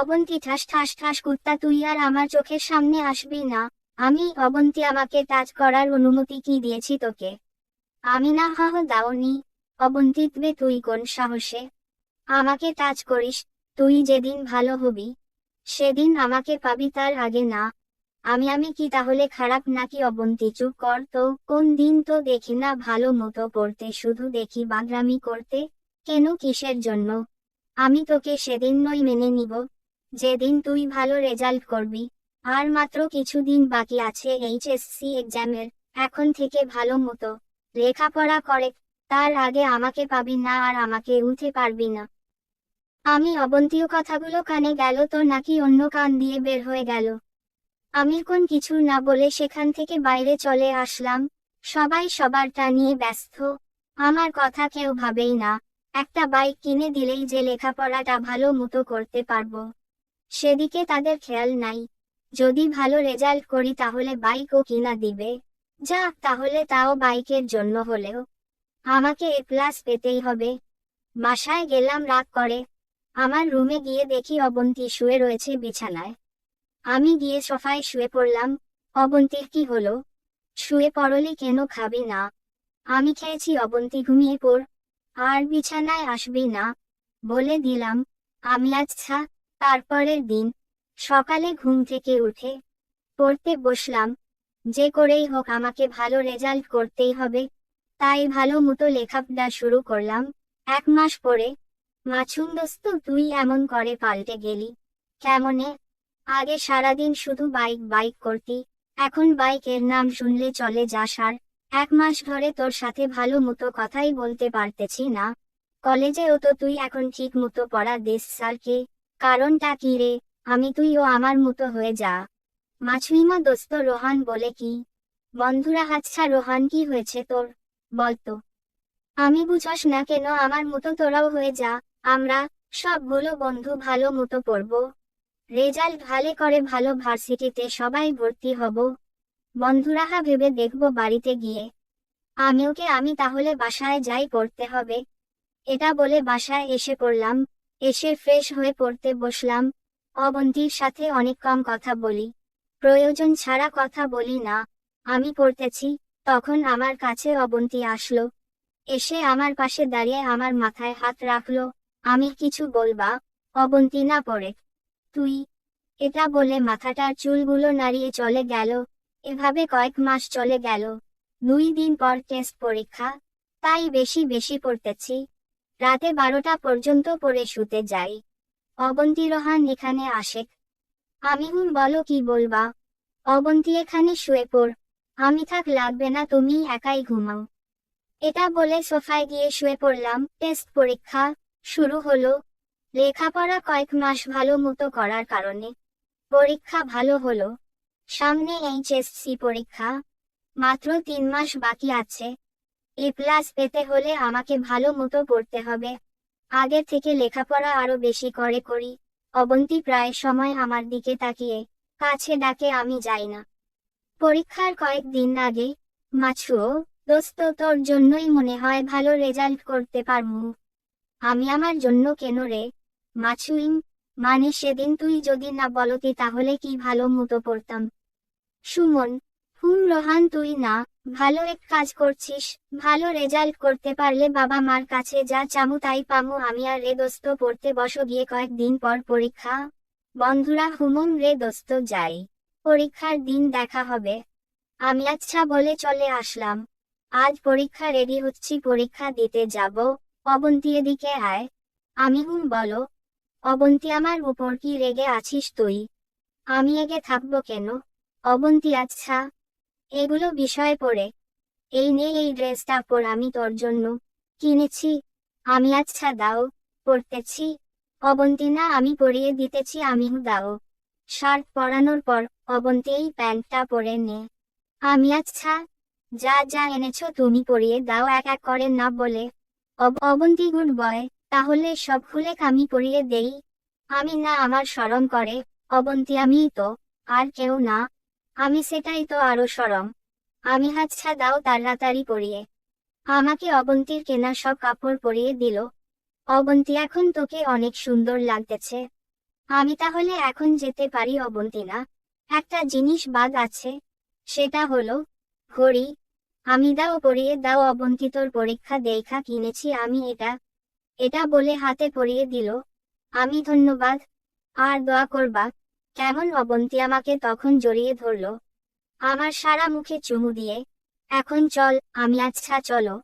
অবন্তী ঠাস ঠাস ঠাস কুত্তা তুই আর আমার চোখের সামনে আসবি না। আমি, অবন্তী, আমাকে টাচ করার অনুমতি কি দিয়েছি তোকে? আমি না হাহ দাওনি। অবন্তিত্বে তুই কোন সাহসে? আমাকে টাচ করিস, তুই যেদিন ভালো হবি, সেদিন আমাকে পাবি তার আগে না। আমি আমি কি তাহলে খারাপ নাকি অবন্তি? চুপ কর তো, কোন দিন তো দেখি না ভালো মতো পড়তে, শুধু দেখি বাগরামি করতে। কেন কিসের জন্য? আমি তোকে সেদিন নই মেনে নিব। যেদিন তুই ভালো রেজাল্ট করবি, আর মাত্র কিছুদিন বাকি আছে এইচএসসি এক্সামের, এখন থেকে ভালো মতো লেখাপড়া করে, তার আগে আমাকে পাবি না আর আমাকে উঠে পারবি না। আমি অবন্তীয় কথাগুলো কানে গেল তো নাকি অন্য কান দিয়ে বের হয়ে গেল। আমি কোন কিছু না বলে সেখান থেকে বাইরে চলে আসলাম, সবাই সবারটা নিয়ে ব্যস্ত, আমার কথা কেউ ভাবেই না, একটা বাইক কিনে দিলেই যে লেখাপড়াটা ভালো মতো করতে পারব। সেদিকে তাদের খেয়াল নাই। যদি ভালো রেজাল্ট করি তাহলে বাইকও কিনা দিবে। যা তাহলে তাও বাইকের জন্য হলেও। আমাকে এ প্লাস পেতেই হবে। বাসায় গেলাম রাত করে। আমার রুমে গিয়ে দেখি অবন্তী শুয়ে রয়েছে বিছানায়। আমি গিয়ে সোফায় শুয়ে পড়লাম। অবন্তীর কি হলো? শুয়ে পড়লি কেন খাবি না? আমি খেয়েছি, অবন্তী ঘুমিয়ে পড়। আর বিছানায় আসবি না, বলে দিলাম। আমি আচ্ছা তারপরের দিন সকালে ঘুম থেকে উঠে পড়তে বসলাম। যে করেই হোক আমাকে ভালো রেজাল্ট করতেই হবে। তাই ভালো মতো লেখাপড়া শুরু করলাম। এক মাস পরে, মাছুম দোস্ত, তুই এমন করে পাল্টে গেলি কেমনে? আগে সারাদিন শুধু বাইক বাইক করতি। এখন বাইকের নাম শুনলে চলে যাস আর এক মাস ধরে তোর সাথে ভালো মতো কথাই বলতে পারতেছি না। কলেজেও তো তুই এখন ঠিক মতো পড়া দেশ স্যারকে কারণটা কি রে? আমি তুইও আমার মতো হয়ে যা। মাছুইমা দোস্ত রোহান বলে কি? বন্ধুরা আচ্ছা রোহান, কি হয়েছে তোর? বলতো আমি বুঝস না কেন আমার মতো তোরাও হয়ে যা, আমরা সবগুলো বন্ধু ভালো মতো পড়ব রেজাল্ট ভালো করে ভালো ভার্সিটিতে সবাই ভর্তি হব। বন্ধুরাহা ভেবে দেখব বাড়িতে গিয়ে। আমিওকে আমি তাহলে বাসায় যাই পড়তে হবে। এটা বলে বাসায় এসে পড়লাম। এসে ফ্রেশ হয়ে পড়তে বসলাম। অবন্তীর সাথে অনেক কম কথা বলি। প্রয়োজন ছাড়া কথা বলি না। আমি পড়তেছি। তখন আমার কাছে অবন্তি আসলো। এসে আমার পাশে দাঁড়িয়ে আমার মাথায় হাত রাখল। আমি কিছু বলবা? অবন্তি না পড়ে। তুই? এটা বলে মাথাটার চুলগুলো নাড়িয়ে চলে গেল। এভাবে কয়েক মাস চলে গেল। দুই দিন পর টেস্ট পরীক্ষা। তাই বেশি বেশি পড়তেছি। রাতে বারোটা পর্যন্ত পরে শুতে যাই। অবন্তী রোহান এখানে আসে। আমি হুম বলো, কি বলবা? অবন্তী, এখানে শুয়ে পড়। আমি থাক, লাগবে না তুমি একাই ঘুমাও। এটা বলে সোফায় গিয়ে শুয়ে পড়লাম। টেস্ট পরীক্ষা শুরু হলো। লেখাপড়া কয়েক মাস ভালো মতো করার কারণে পরীক্ষা ভালো হলো। সামনে এইচএসসি পরীক্ষা। মাত্র তিন মাস বাকি আছে। এ প্লাস পেতে হলে আমাকে ভালো মতো পড়তে হবে। আগে থেকে লেখাপড়া আরও বেশি করে করি। অবন্তী প্রায় সময় আমার দিকে তাকিয়ে, কাছে ডাকে আমি যাই না। পরীক্ষার কয়েকদিন আগে মাছুও দোস্ত তোর জন্যই মনে হয় ভালো রেজাল্ট করতে পারমু আমি আমার জন্য কেন রে? মাছুইম মানে সেদিন তুই যদি না বলতি তাহলে কি ভালো মতো পড়তাম? সুমন, হুম রোহান তুই না ভালো এক কাজ করছিস, ভালো রেজাল্ট করতে পারলে বাবা মার কাছে যা চামু তাই পামু আমি আর রে দোস্ত পড়তে বসো, গিয়ে কয়েকদিন পর পরীক্ষা। বন্ধুরা, হুমন রে দোস্ত যাই। পরীক্ষার দিন দেখা হবে। আমি আচ্ছা বলে চলে আসলাম। আজ পরীক্ষা রেডি হচ্ছি, পরীক্ষা দিতে যাব। অবন্তী এদিকে আয়। আমি হুম, বলো। অবন্তি, আমার উপর কি রেগে আছিস তুই? আমি এগে থাকব কেন? অবন্তী আচ্ছা। এগুলো বিষয় পড়ে। এই নে এই ড্রেসটা পর আমি তোর জন্য কিনেছি। আমি আচ্ছা দাও পড়তেছি অবন্তী না আমি পরিয়ে দিতেছি আমি দাও। শার্ট পরানোর পর অবন্তি এই প্যান্টটা পরে নে। আমি আচ্ছা যা যা এনেছো তুমি পরিয়ে দাও, এক এক করে না বলে। অব- অবন্তী গুড বয়, তাহলে সব খুলে আমি পরিয়ে দেই। আমি না আমার শরম করে, অবন্তী আমিই তো, আর কেউ না। আমি সেটাই তো আরও সরম। আমি হাতছা দাও তাড়াতাড়ি পরিয়ে আমাকে অবন্তীর কেনা সব কাপড় পরিয়ে দিল। অবন্তী, এখন তোকে অনেক সুন্দর লাগতেছে। আমি তাহলে এখন যেতে পারি অবন্তী না? একটা জিনিস বাদ আছে। সেটা হলো, ঘড়ি। আমি দাও পরিয়ে দাও অবন্তী, তোর পরীক্ষা দেখা কিনেছি আমি এটা। এটা বলে হাতে পরিয়ে দিল। আমি ধন্যবাদ। আর দোয়া করবা। কেমন অবন্তী আমাকে তখন জড়িয়ে ধরল। আমার সারা মুখে চুমু দিয়ে, এখন চল, আমি আচ্ছা চলো।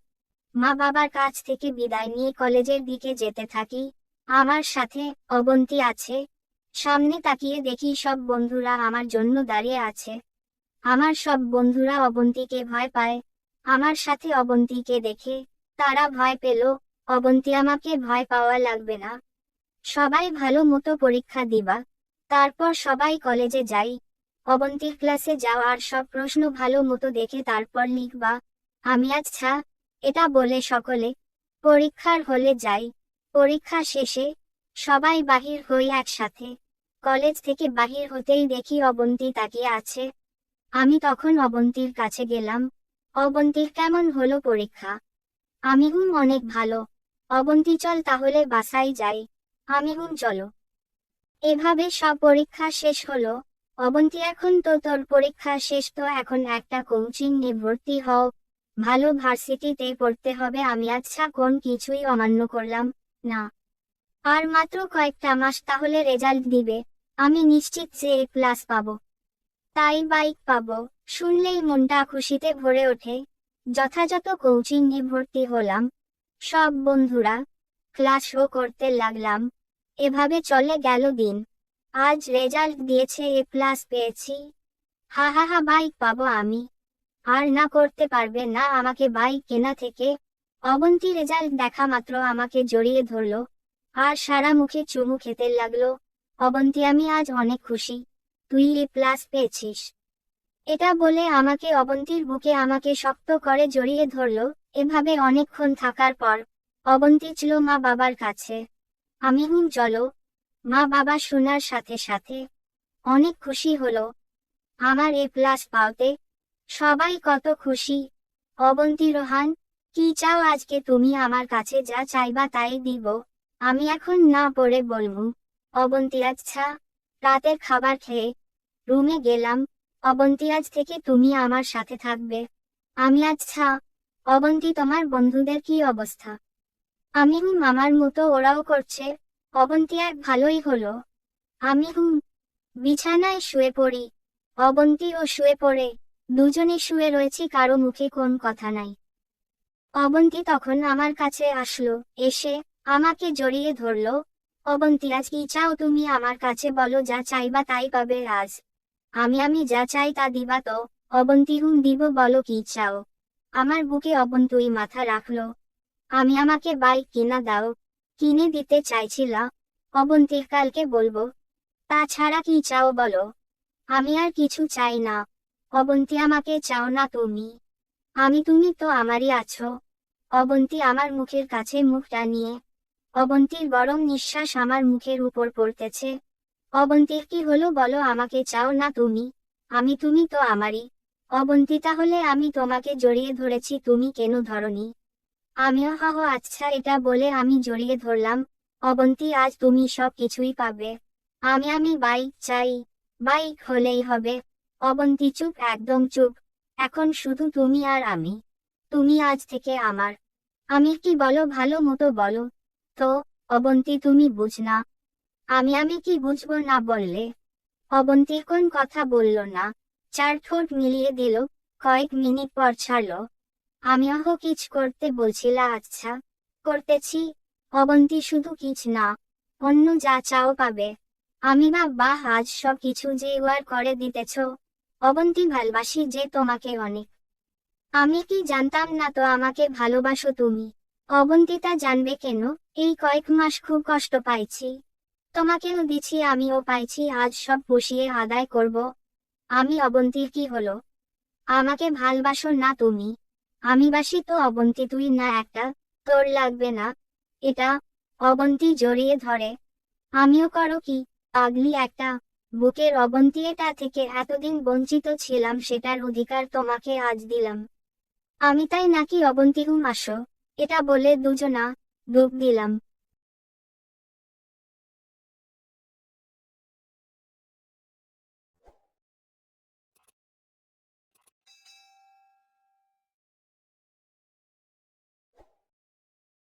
মা বাবার কাছ থেকে বিদায় নিয়ে কলেজের দিকে যেতে থাকি। আমার সাথে অবন্তী আছে। সামনে তাকিয়ে দেখি সব বন্ধুরা আমার জন্য দাঁড়িয়ে আছে। আমার সব বন্ধুরা অবন্তীকে ভয় পায়। আমার সাথে অবন্তীকে দেখে তারা ভয় পেল। অবন্তী আমাকে ভয় পাওয়া লাগবে না। সবাই ভালো মতো পরীক্ষা দিবা। তারপর সবাই কলেজে যাই। অবন্তীর ক্লাসে যাওয়ার সব প্রশ্ন ভালো মতো দেখে তারপর লিখবা আমি আচ্ছা এটা বলে সকলে, পরীক্ষার হলে যাই। পরীক্ষা শেষে সবাই বাহির হই একসাথে। কলেজ থেকে বাহির হতেই দেখি অবন্তী তাকিয়ে আছে। আমি তখন অবন্তীর কাছে গেলাম, অবন্তীর কেমন হলো পরীক্ষা? আমি হুম অনেক ভালো। অবন্তী চল তাহলে বাসায় যাই। আমি হুম চলো। এভাবে সব পরীক্ষা শেষ হলো। অবন্তি, এখন তো তোর পরীক্ষা শেষ, তো এখন একটা কোচিং নিয়ে ভর্তি হও। ভালো ভার্সিটিতে পড়তে হবে। আমি আচ্ছা কোন কিছুই অমান্য করলাম না। আর মাত্র কয়েকটা মাস, তাহলে রেজাল্ট দিবে। আমি নিশ্চিত যে এ প্লাস পাবো। তাই বাইক পাবো। শুনলেই মনটা খুশিতে ভরে ওঠে। যথাযথ কোচিং এ ভর্তি হলাম। সব বন্ধুরা ক্লাসও করতে লাগলাম। এভাবে চলে গেল দিন। আজ রেজাল্ট দিয়েছে এ প্লাস পেয়েছি। হা হা হা বাইক পাবো আমি। আর না করতে পারবে না আমাকে বাইক কেনা থেকে। অবন্তী রেজাল্ট দেখা মাত্র আমাকে জড়িয়ে ধরলো। আর সারা মুখে চুমু খেতে লাগল। অবন্তী, আমি আজ অনেক খুশি। তুই এ প্লাস পেয়েছিস। এটা বলে আমাকে অবন্তীর বুকে আমাকে শক্ত করে জড়িয়ে ধরলো। এভাবে অনেকক্ষণ থাকার পর অবন্তী ছিল মা বাবার কাছে। আমি হুম চলো, মা বাবা শোনার সাথে সাথে অনেক খুশি হলো। আমার এ প্লাস পাওতে সবাই কত খুশি। অবন্তী রোহান, কি চাও আজকে তুমি আমার কাছে? যা চাইবা তাই দিব। আমি এখন না পড়ে বলব, অবন্তী আচ্ছা রাতের খাবার খেয়ে রুমে গেলাম। অবন্তী, আজ থেকে তুমি আমার সাথে থাকবে। আমি আচ্ছা অবন্তী, তোমার বন্ধুদের কি অবস্থা? আমি হুম আমার মতো ওরাও করছে অবন্তী এক ভালোই হলো। আমি হুম, বিছানায় শুয়ে পড়ি অবন্তী ও শুয়ে পড়ে, দুজনে শুয়ে রয়েছি কারও মুখে কোন কথা নাই। অবন্তী তখন আমার কাছে আসলো, এসে আমাকে জড়িয়ে ধরলো, অবন্তী, আজ কি চাও তুমি আমার কাছে বলো যা চাইবা তাই পাবে আজ। আমি আমি যা চাই তা দিবা তো, অবন্তী হুম দিব বলো কি চাও। আমার বুকে অবন্তই মাথা রাখল আমি আমাকে বাইক কিনা দাও, কিনে দিতে চাইছিলা অবন্তীর কালকে বলব। তাছাড়া কি চাও বলো? আমি আর কিছু চাই না, অবন্তী আমাকে চাও না তুমি। আমি তুমি তো আমারই আছো। অবন্তী আমার মুখের কাছে মুখটা নিয়ে অবন্তীর গরম নিঃশ্বাস আমার মুখের উপর পড়তেছে। অবন্তীর কি হলো বলো আমাকে চাও না তুমি? আমি তুমি তো আমারই। অবন্তী তাহলে আমি তোমাকে জড়িয়ে ধরেছি তুমি কেন ধরনি? আমিও হহ আচ্ছা এটা বলে আমি জড়িয়ে ধরলাম। অবন্তী, আজ তুমি সব কিছুই পাবে। আমি আমি বাইক চাই বাইক হলেই হবে। অবন্তী, চুপ, একদম চুপ। এখন শুধু তুমি আর আমি। তুমি আজ থেকে আমার। আমি কি বলো, ভালো মতো বলো? তো, অবন্তী, তুমি বুঝ না। আমি আমি কি বুঝব না বললে? অবন্তী কোন কথা বলল না। চার ঠোঁট মিলিয়ে দিল, কয়েক মিনিট পর ছাড়লো। আমি অহ কিছ করতে বলছিলা আচ্ছা। করতেছি। অবন্তি শুধু কিছ না, অন্য যা চাও পাবে। আমি বা বা আজ সব কিছু যে ওয়ার করে দিতেছ, অবন্তী ভালবাসি যে তোমাকে অনেক। আমি কি জানতাম না তো আমাকে ভালোবাসো তুমি। অবন্তিতা জানবে কেন? এই কয়েক মাস খুব কষ্ট পাইছি। তোমাকেও দিছি, আমিও পাইছি, আজ সব পুষিয়ে আদায় করব। আমি অবন্তীর কি হলো? আমাকে ভালবাসো না তুমি। আমি বাসি তো অবন্তি তুই না একটা, তোর লাগবে না। এটা অবন্তি জড়িয়ে ধরে। আমিও করো কি, পাগলি একটা। বুকের অবন্তি এটা থেকে এতদিন বঞ্চিত ছিলাম সেটার অধিকার তোমাকে আজ দিলাম। আমি তাই নাকি অবন্তি হুম আসো, এটা বলে দুজনা ডুব দিলাম।